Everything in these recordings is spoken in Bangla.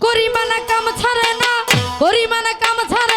করিমানা কাম ছাড়ে না করিমানা কাম ছাড়ে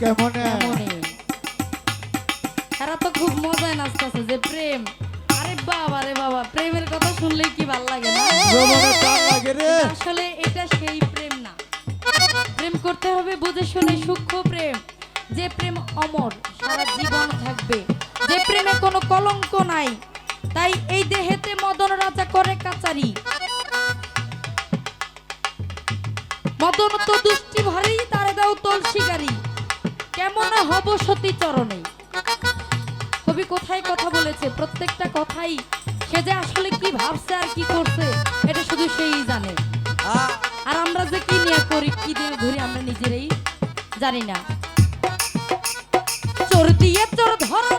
কেমনে? তারা তো খুব মজায় নাচতেছে যে প্রেম। আরে বাবা রে বাবা প্রেমের কথা শুনলে কি ভালো লাগে আসলে এটা সেই প্রেম না। প্রেম করতে হবে বুঝে শুনে সূক্ষ্ম প্রেম। যে প্রেম অমর সারা জীবন থাকবে। যে প্রেমে কোনো কলঙ্ক নাই তাই এই দেহেতে মদন রাজা করে কাচারি। মদন তো দুষ্টি ভারী তারে দাও তোল গাড়ি কেমন হব সতী চরণে? কবি কোথায় কথা বলেছে? প্রত্যেকটা কথাই সে যে আসলে কি ভাবছে আর কি করছে, এটা শুধু সেই জানে। আর আমরা যে কি নিয়ে করি, কি দিয়ে ঘুরি, আমরা নিজেরাই জানি না। চোর দিয়ে চোর ধরা